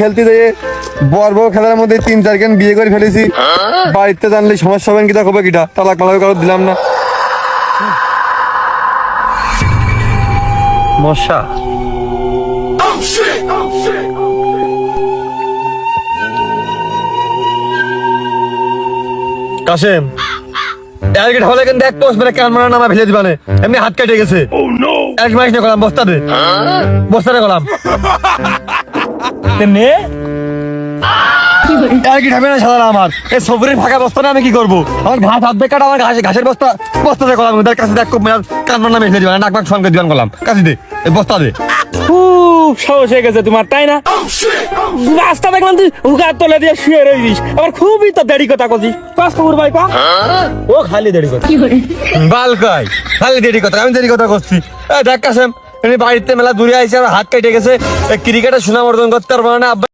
খেলতে যেয়ে বর বউ খেলার মধ্যে তিন চার গান বিয়ে করে ফেলেছি। বাড়িতে জানলে সমস্যা হবে কিটা? তালাক মালাক কারও দিলাম না। মশা। কাশেম এর গেট হলে কিন্তু এক পোস্ট মেরে কান মারা নামা ফেলে দিবানে। এমনি হাত কেটে গেছে। এক মাস নিয়ে গেলাম বস্তা দে বস্তা দে গেলাম। তেমনি আর কি ঠাবে না সাদা আমার? এই সবুরের ফাঁকা বস্তা না আমি কি করব? আমার ঘাস হাত বেকার আমার ঘাস ঘাসের বস্তা বস্তা দে গেলাম ওদের কাছে দেখ কান নামে ফেলে দিবানে নাক নাক সঙ্গে দিবান গেলাম কাছে দে এই বস্তা দে। খুব সাহস হয়ে গেছে তোমার তাই না? রাস্তা দেখলাম তুই হুকার তলে দিয়ে শুয়ে রইছিস আবার খুবই তো দেরি কথা কছিস খবর ভাই পা। ও খালি দেরি কথা। বাল কয় খালি দেরি কথা আমি দেরি কথা করছি। দেখ কাসেম বাড়িতে মেলা দূরে আইসে আমার হাত কেটে গেছে। ক্রিকেটে সুনাম অর্জন করতে পারব না